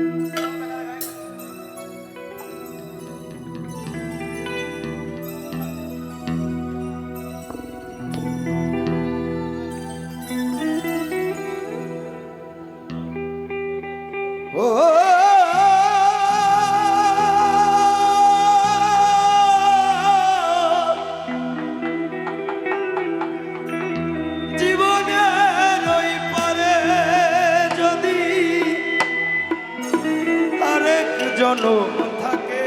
Música জনম থাকে।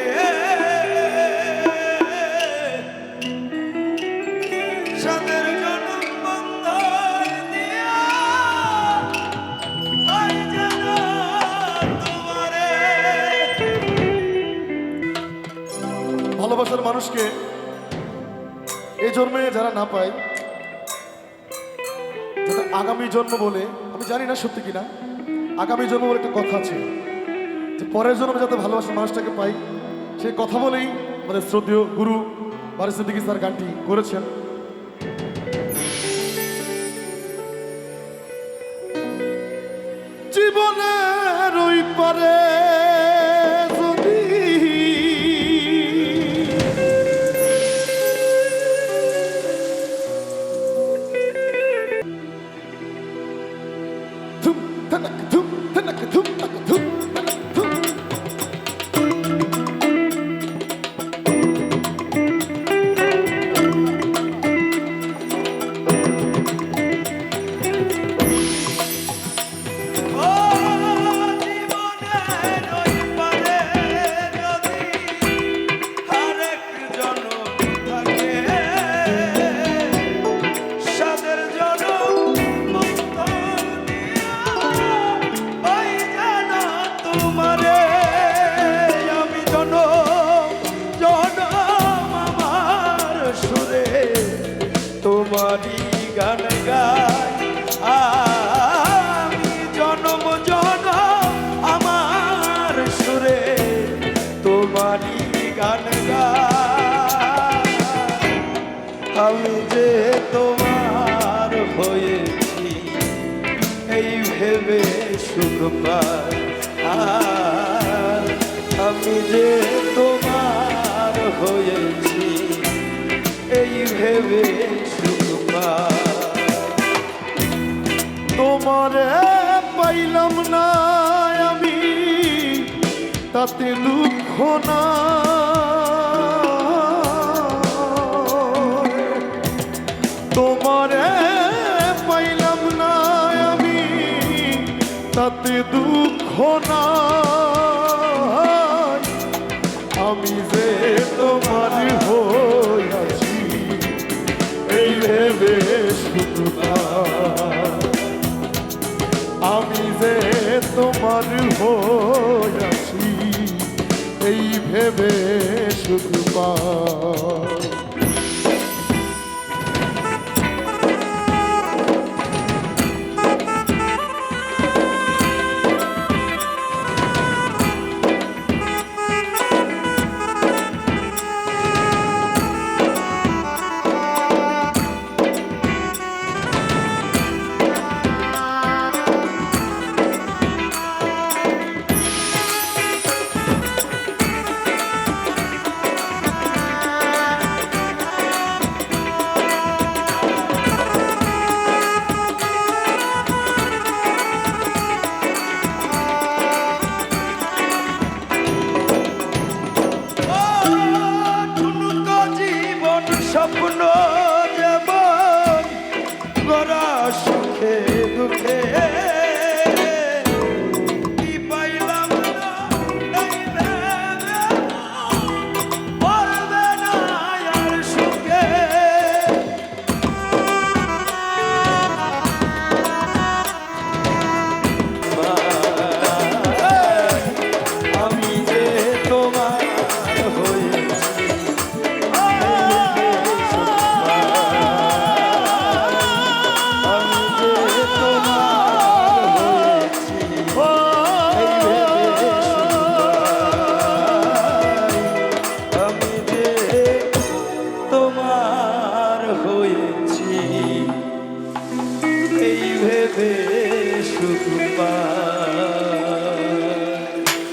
ভালোবাসার মানুষকে এই জন্মে যারা না পায় আগামী জন্ম বলে আমি জানি না সত্যি কিনা আগামী জন্ম বলে একটা কথা আছে। যে পরের জন্য যাতে ভালোবাসার মানুষটাকে পাই সেই কথা বলেই আমাদের শ্রদ্ধেয় গুরু বারিস সিদ্দিকী স্যার গানটি করেছেন। আমি যে তোমার হয়েছি, এই ভেবে সুখ পাই। আমি যে তোমার হয়েছি, এই ভেবে সুখ তোমারে পাইলাম না আমি, তাতে দুঃখ না তাতে দুঃখ না আমি যে তোমার হইয়াছি এই ভেবে শুধু আমি যে তোমার হইয়াছি এই ভেবে শুধু পা সম্পূর্ণ হয়েছি। এই ভেবে শুধু পা